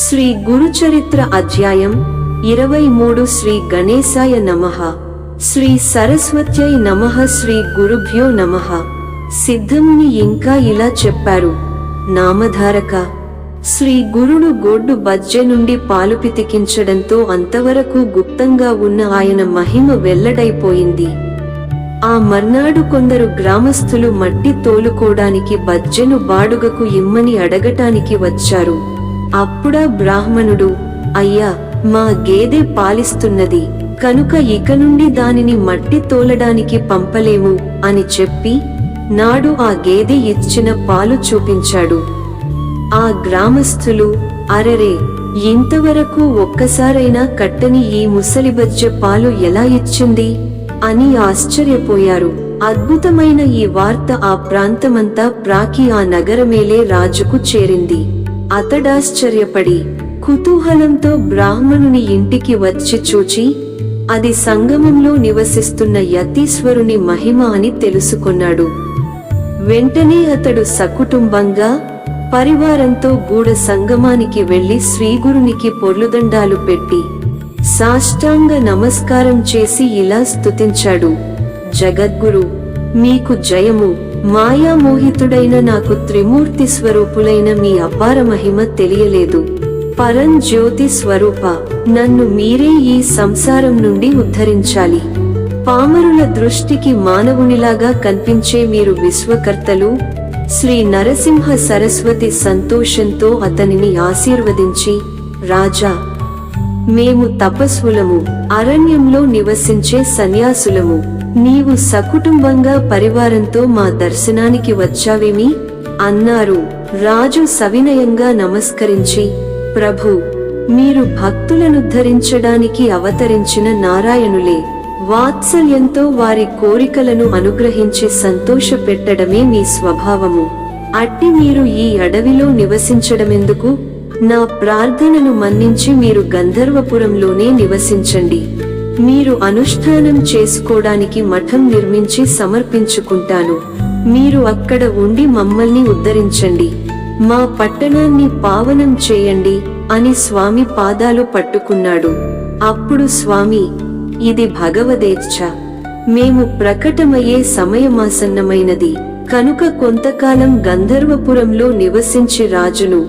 శ్రీ గురుచరిత్ర అధ్యాయం ఇరవై మూడు శ్రీ గణేశాయ నమః. శ్రీ సరస్వత్యై నమః శ్రీ గురుభ్యో నమః. సిద్ధముని ఇంకా ఇలా చెప్పారు. నామధారక శ్రీ గురుడు గొడ్డు బజ్జె నుండి పాలు పితికించడంతో అంతవరకు గుప్తంగా ఉన్న ఆయన మహిమ వెల్లడైపోయింది. ఆ మర్నాడు కొందరు గ్రామస్థులు మట్టి తోలుకోడానికి బజ్జెను బాడుగకు ఇమ్మని అడగటానికి వచ్చారు. అప్పుడా బ్రాహ్మణుడు అయ్యా మా గేదె పాలిస్తున్నది కనుక ఇక నుండి దానిని మట్టి తోలడానికి పంపలేము అని చెప్పి నాడు ఆ గేదె ఇచ్చిన పాలు చూపించాడు. ఆ గ్రామస్థులు అరరే ఇంతవరకు ఒక్కసారైనా కట్టని ఈ ముసలిబజ్జ పాలు ఎలా ఇచ్చింది? అని ఆశ్చర్యపోయారు. అద్భుతమైన ఈ వార్త ఆ ప్రాంతమంతా ప్రాకి ఆ నగరమేలే రాజుకు చేరింది. అతడాశ్చర్యపడి కుతూహలంతో బ్రాహ్మణుని ఇంటికి వచ్చి చూచి అది సంగమంలో నివసిస్తున్న యతీశ్వరుని మహిమ అని తెలుసుకున్నాడు. వెంటనే అతడు సకుటుంబంగా పరివారంతో గూఢ సంగమానికి వెళ్ళి శ్రీగురునికి పొర్లుదండాలు పెట్టి సాష్టాంగ నమస్కారం చేసి ఇలా స్తుతించాడు. జగద్గురు మీకు జయము. మాయామోహితుడైన నాకు త్రిమూర్తి స్వరూపులైన మీ అపార మహిమ తెలియలేదు. పరం జ్యోతి స్వరూప నన్ను మీరే ఈ సంసారం నుండి ఉద్ధరించాలి. పామరుల దృష్టికి మానవునిలాగా కనిపించే మీరు విశ్వకర్తలు శ్రీ నరసింహ సరస్వతి సంతోషంతో అతనిని ఆశీర్వదించి రాజా మేము తపస్వులము అరణ్యంలో నివసించే సన్యాసులము. నీవు సకుటుంబంగా పరివారంతో మా దర్శనానికి వచ్చావేమి? అన్నారు. రాజు సవినయంగా నమస్కరించి ప్రభు మీరు భక్తులను ధరించడానికి అవతరించిన నారాయణులే. వాత్సల్యంతో వారి కోరికలను అనుగ్రహించి సంతోషపెట్టడమే మీ స్వభావము. అట్టి మీరు ఈ అడవిలో నివసించడమెందుకు? నా ప్రార్థనను మన్నించి మీరు గంధర్వపురంలోనే నివసించండి. మీరు అనుష్ఠానం చేసుకోవడానికి మఠం నిర్మించి సమర్పించుకుంటాను. మీరు అక్కడ ఉండి మమ్మల్ని ఉద్ధరించండి. మా పట్టణాన్ని పావనం చేయండి అని స్వామి పాదాలు పట్టుకున్నాడు. అప్పుడు స్వామి ఇది భగవదేచ్ఛ. మేము ప్రకటమయ్యే సమయమాసన్నమైనది. కనుక కొంతకాలం గంధర్వపురంలో నివసించి రాజును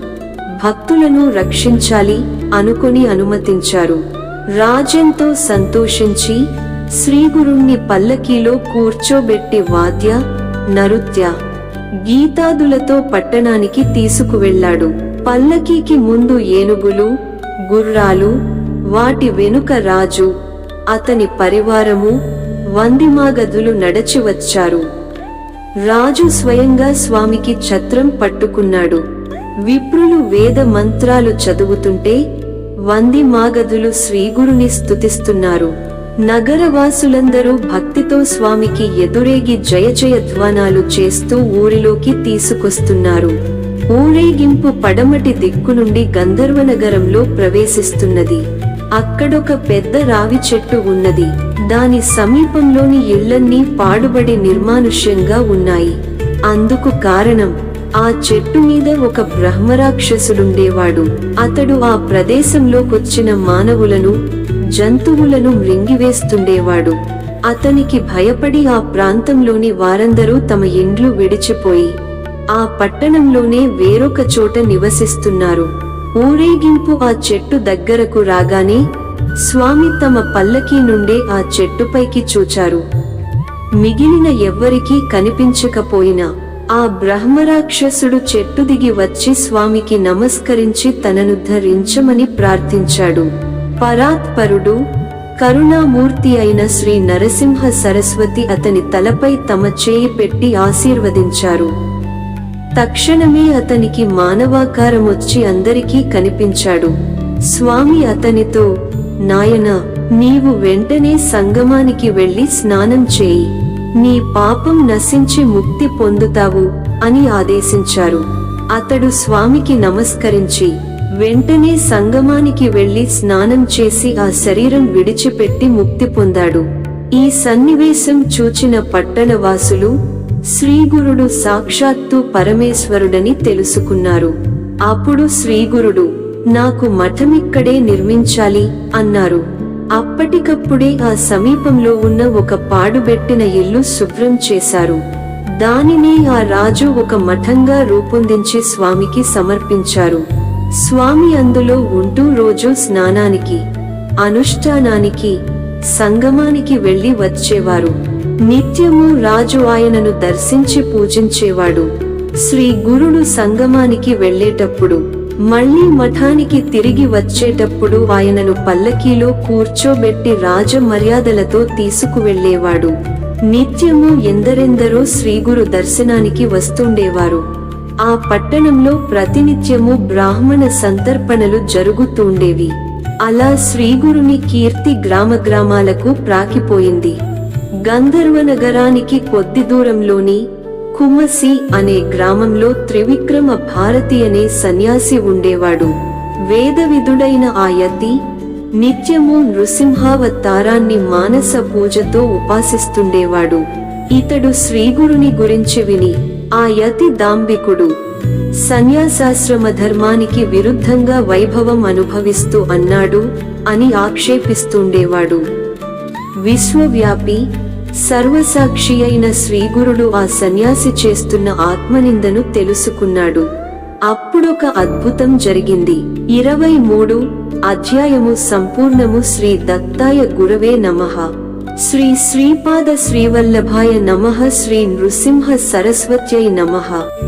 భక్తులను రక్షించాలి అనుకొని అనుమతించారు. రాజంతో సంతోషించి శ్రీగురుణ్ణి పల్లకీలో కూర్చోబెట్టి వాద్య నరుత్య గీతాదులతో పట్టణానికి తీసుకువెళ్ళాడు. పల్లకీకి ముందు ఏనుగులు గుర్రాలు వాటి వెనుక రాజు అతని పరివారము వందిమాగదులు నడచి వచ్చారు. రాజు స్వయంగా స్వామికి ఛత్రం పట్టుకున్నాడు. విప్రులు వేద మంత్రాలు చదువుతుంటే వంది మాగదులు శ్రీగురుని స్తుతిస్తున్నారు. నగరవాసులందరూ భక్తితో స్వామికి ఎదురేగి జయ జయ ధ్వానాలు చేస్తూ ఊరిలోకి తీసుకొస్తున్నారు. ఊరేగింపు పడమటి దిక్కు నుండి గంధర్వనగరంలో ప్రవేశిస్తున్నది. అక్కడొక పెద్ద రావి చెట్టు ఉన్నది. దాని సమీపంలోని ఇళ్ళన్నీ పాడుబడి నిర్మానుష్యంగా ఉన్నాయి. అందుకు కారణం ఆ చెట్టు మీద ఒక బ్రహ్మరాక్షసుడుండేవాడు. అతడు ఆ ప్రదేశంలోకొచ్చిన మానవులను జంతువులను మృంగివేస్తుండేవాడు. అతనికి భయపడి ఆ ప్రాంతంలోని వారందరూ తమ ఇండ్లు విడిచిపోయి ఆ పట్టణంలోనే వేరొక చోట నివసిస్తున్నారు. ఊరేగింపు ఆ చెట్టు దగ్గరకు రాగానే స్వామి తమ పల్లకీ నుండే ఆ చెట్టుపైకి చూచారు. మిగిలిన ఎవ్వరికీ కనిపించకపోయినా ఆ బ్రహ్మరాక్షసుడు చెట్టు దిగి వచ్చి స్వామికి నమస్కరించి తనను ధరించమని ప్రార్థించాడు. పరాత్పరుడు కరుణామూర్తి అయిన శ్రీ నరసింహ సరస్వతి అతని తలపై తమ చేయి పెట్టి ఆశీర్వదించారు. తక్షణమే అతనికి మానవాకారం వచ్చి అందరికీ కనిపించాడు. స్వామి అతనితో నాయన నీవు వెంటనే సంగమానికి వెళ్ళి స్నానం చేయి. నీ పాపం నశించి ముక్తి పొందుతావు అని ఆదేశించారు. అతడు స్వామికి నమస్కరించి వెంటనే సంగమానికి వెళ్ళి స్నానం చేసి ఆ శరీరం విడిచిపెట్టి ముక్తి పొందాడు. ఈ సన్నివేశం చూచిన పట్టణవాసులు శ్రీగురుడు సాక్షాత్తు పరమేశ్వరుడని తెలుసుకున్నారు. అప్పుడు శ్రీగురుడు నాకు మఠమిక్కడే నిర్మించాలి అన్నారు. అప్పటికప్పుడే ఆ సమీపంలో ఉన్న ఒక పాడుబెట్టిన ఇల్లు శుభ్రం చేశారు. దానిని ఆ రాజు ఒక మఠంగా రూపొందించి స్వామికి సమర్పించారు. స్వామి అందులో ఉంటూ రోజు స్నానానికి అనుష్ఠానానికి సంగమానికి వెళ్ళి వచ్చేవారు. నిత్యము రాజు ఆయనను దర్శించి పూజించేవాడు. శ్రీ గురుడు సంగమానికి వెళ్ళేటప్పుడు మళ్ళీ మఠానికి తిరిగి వచ్చేటప్పుడు ఆయనను పల్లకీలో కూర్చోబెట్టి రాజ మర్యాదలతో తీసుకువెళ్ళేవాడు. నిత్యము ఎందరెందరో శ్రీగురు దర్శనానికి వస్తుండేవారు. ఆ పట్టణంలో ప్రతినిత్యము బ్రాహ్మణ సంతర్పణలు జరుగుతుండేవి. అలా శ్రీగురుని కీర్తి గ్రామ గ్రామాలకు ప్రాకిపోయింది. గంధర్వ నగరానికి కొద్ది దూరంలోని కుమ్మసి అనే గ్రామంలో త్రివిక్రమ భారతి అనే సన్యాసి ఉండేవాడు. వేదవిధుడైన ఆ యతి నిత్యము నృసింహావతారాన్ని మానస పూజతో ఉపాసిస్తుండేవాడు. ఇతడు శ్రీగురుని గురించి విని ఆ యతి దాంబికుడు సన్యాసాశ్రమ ధర్మానికి విరుద్ధంగా వైభవం అనుభవిస్తూ అన్నాడు అని ఆక్షేపిస్తుండేవాడు. విశ్వవ్యాపి సర్వసాక్షి అయిన శ్రీగురుడు ఆ సన్యాసి చేస్తున్న ఆత్మనిందను తెలుసుకున్నాడు. అప్పుడొక అద్భుతం జరిగింది. ఇరవై మూడు అధ్యాయము సంపూర్ణము శ్రీ దత్తాయ గురవే నమః. శ్రీ శ్రీపాద శ్రీవల్లభాయ నమః. శ్రీ నృసింహ సరస్వత్యై నమః.